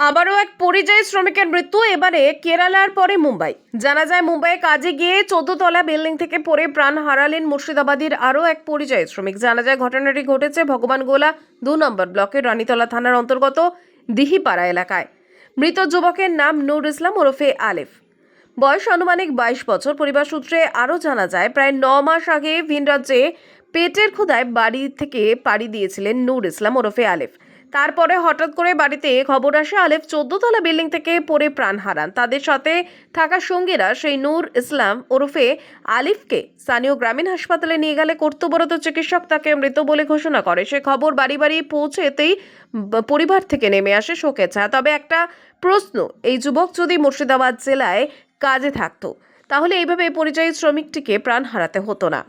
আবারও এক পরিযায়ী শ্রমিকের মৃত্যু, এবারে কেরালার পরে মুম্বাই। জানা যায়, মুম্বাইয়ে কাজে গিয়ে চোদ্দতলা বিল্ডিং থেকে পড়ে প্রাণ হারালেন মুর্শিদাবাদের আরও এক পরিযায়ী শ্রমিক। জানা যায়, ঘটনাটি ঘটেছে ভগবান গোলা দু নম্বর ব্লকের রানীতলা থানার অন্তর্গত দিহিপাড়া এলাকায়। মৃত যুবকের নাম নুর ইসলাম ওরফে আলেফ। বয়স আনুমানিক বাইশ বছর। পরিবার সূত্রে আরও জানা যায়, প্রায় ন মাস আগে ভিন রাজ্যে পেটের ক্ষুধায় বাড়ি থেকে পাড়ি দিয়েছিলেন নূর ইসলাম ওরফে আলেফ। তারপরে হঠাৎ করে বাড়িতে খবর আসে, আলেফ চোদ্দতলা বিল্ডিং থেকে পড়ে প্রাণ হারান। তাদের সাথে থাকা সঙ্গীরা সেই নূর ইসলাম ওরফে আলিফকে স্থানীয় গ্রামীণ হাসপাতালে নিয়ে গেলে কর্তব্যরত চিকিৎসক তাকে মৃত বলে ঘোষণা করে। সে খবর বাড়ি বাড়ি পৌঁছেতেই পরিবার থেকে নেমে আসে শোকের ছায়া। তবে একটা প্রশ্ন, এই যুবক যদি মুর্শিদাবাদ জেলায় কাজে থাকতো, তাহলে এইভাবে পরিযায়ী শ্রমিকটিকে প্রাণ হারাতে হতো না।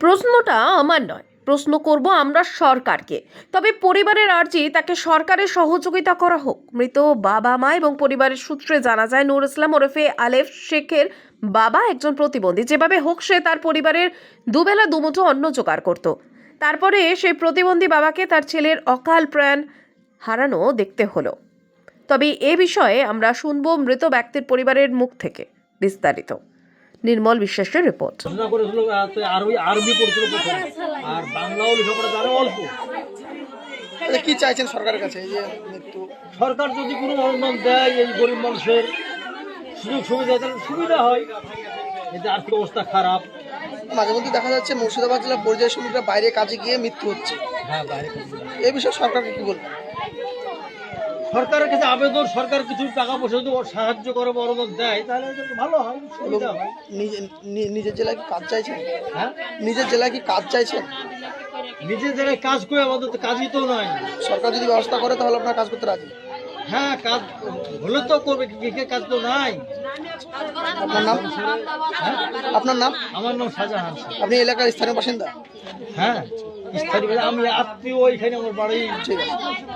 প্রশ্নটা আমার নয়। প্রশ্ন করব আমরা সরকারকে। তবে পরিবারের আর্জি তাকে সরকারের সহযোগিতা করা হোক। মৃত বাবা মা এবং পরিবারের সূত্রে জানা যায়, নুর ইসলাম ওরফে আলেফ শেখের বাবা একজন প্রতিবন্ধী। যেভাবে হোক, সে তার পরিবারের দুবেলা দুমুঠো অন্ন জোগাড় করত। তারপরে সেই প্রতিবন্ধী বাবাকে তার ছেলের অকাল প্রাণ হারানো দেখতে হলো। তবে এ বিষয়ে আমরা শুনব মৃত ব্যক্তির পরিবারের মুখ থেকে বিস্তারিত। নির্মল বিশ্বাসের রিপোর্ট। আর বাংলাও লেখাপড়া অল্প। কি চাইছেন সরকারের কাছে যে মৃত্যু? সরকার যদি কোনো অনুদান দেয় এই গরিব মানুষের সুযোগ সুবিধা তাহলে সুবিধা হয়। এতে আর্থিক অবস্থা খারাপ। মাঝে মধ্যে দেখা যাচ্ছে মুর্শিদাবাদ জেলা পরিযায়ী শ্রমিকরা বাইরে কাজে গিয়ে মৃত্যু হচ্ছে। হ্যাঁ বাইরে। এই বিষয়ে সরকারকে কি বলবেন? সরকারের কাছে আবেদন সরকার কিছু টাকা পয়সা যদি ওর সাহায্য করে বা অনুদান দেয় তাহলে ভালো হয় সুবিধা হয়। নিজে- নিজের জেলায় কি কাজ চাইছেন? হ্যাঁ? নিজের জেলায় কি কাজ চাইছেন? নিজের জেলায় কাজ করে আমাদের তো কাজই তো নয় সরকার যদি ব্যবস্থা করে তাহলে আপনার কাজ করতে রাজি? হ্যাঁ কাজ হলে তো করবে কাজ তো নাই। আপনার নাম? আপনার নাম? আমার নাম শাহজাহান। আপনি এলাকার স্থানীয় বাসিন্দা? হ্যাঁ স্থানীয় আমি আত্মীয় ওইখানে আমার বাড়ি। ঠিক আছে।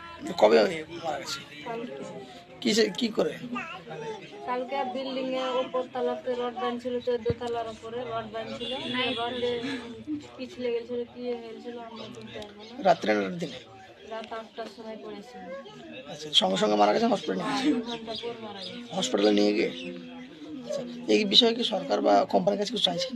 কবে মারা গেছে কালকে কি করে? কালকে বিল্ডিং এ উপর তলাতে রড উপরে রড বাঁধছিল রডে পিছলে গেছিল কি হয়েছিল আমরা বলতে পারব না। রাত্রে না দিনে? রাত সময় পড়েছিল। আচ্ছা সঙ্গে সঙ্গে মারা গেছে হসপিটালে হসপিটালে নিয়ে গিয়ে? আচ্ছা এই বিষয়ে কি সরকার বা কোম্পানির কাছে কিছু চাইছেন?